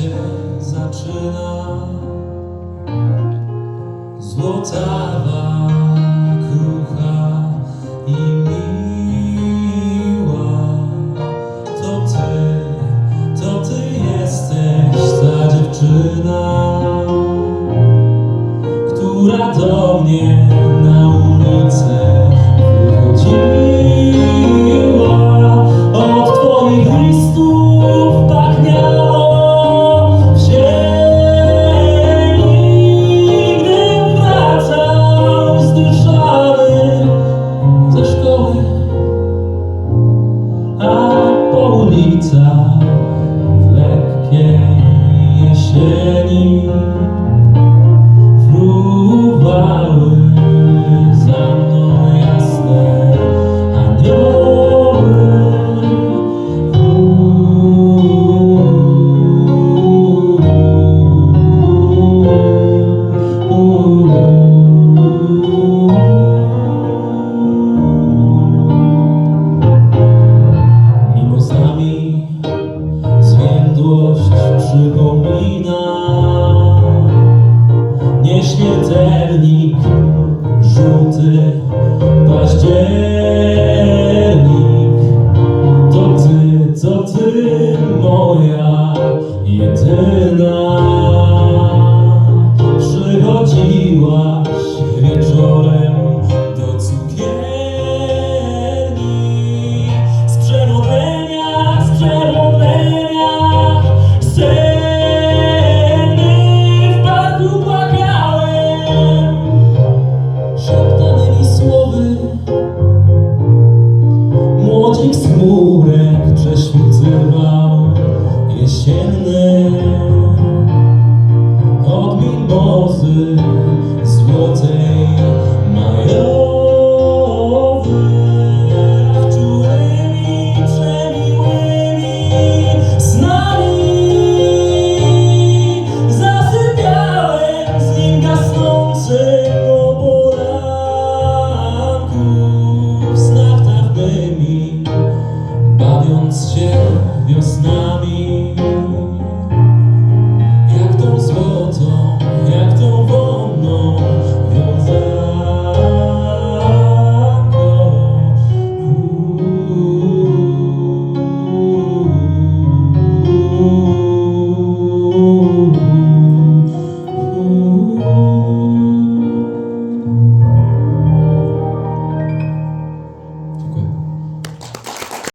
dziewczyna Złotawa, krucha i miła. To ty, to ty jesteś ta dziewczyna Która do mnie Amém. Nieśmiertelnik, żółty październik. To ty, to ty, moja jedyna. Przychodziłaś wieczorem do cukierni. Z przemodlenia, z przemodlenia mimozy złotej majowy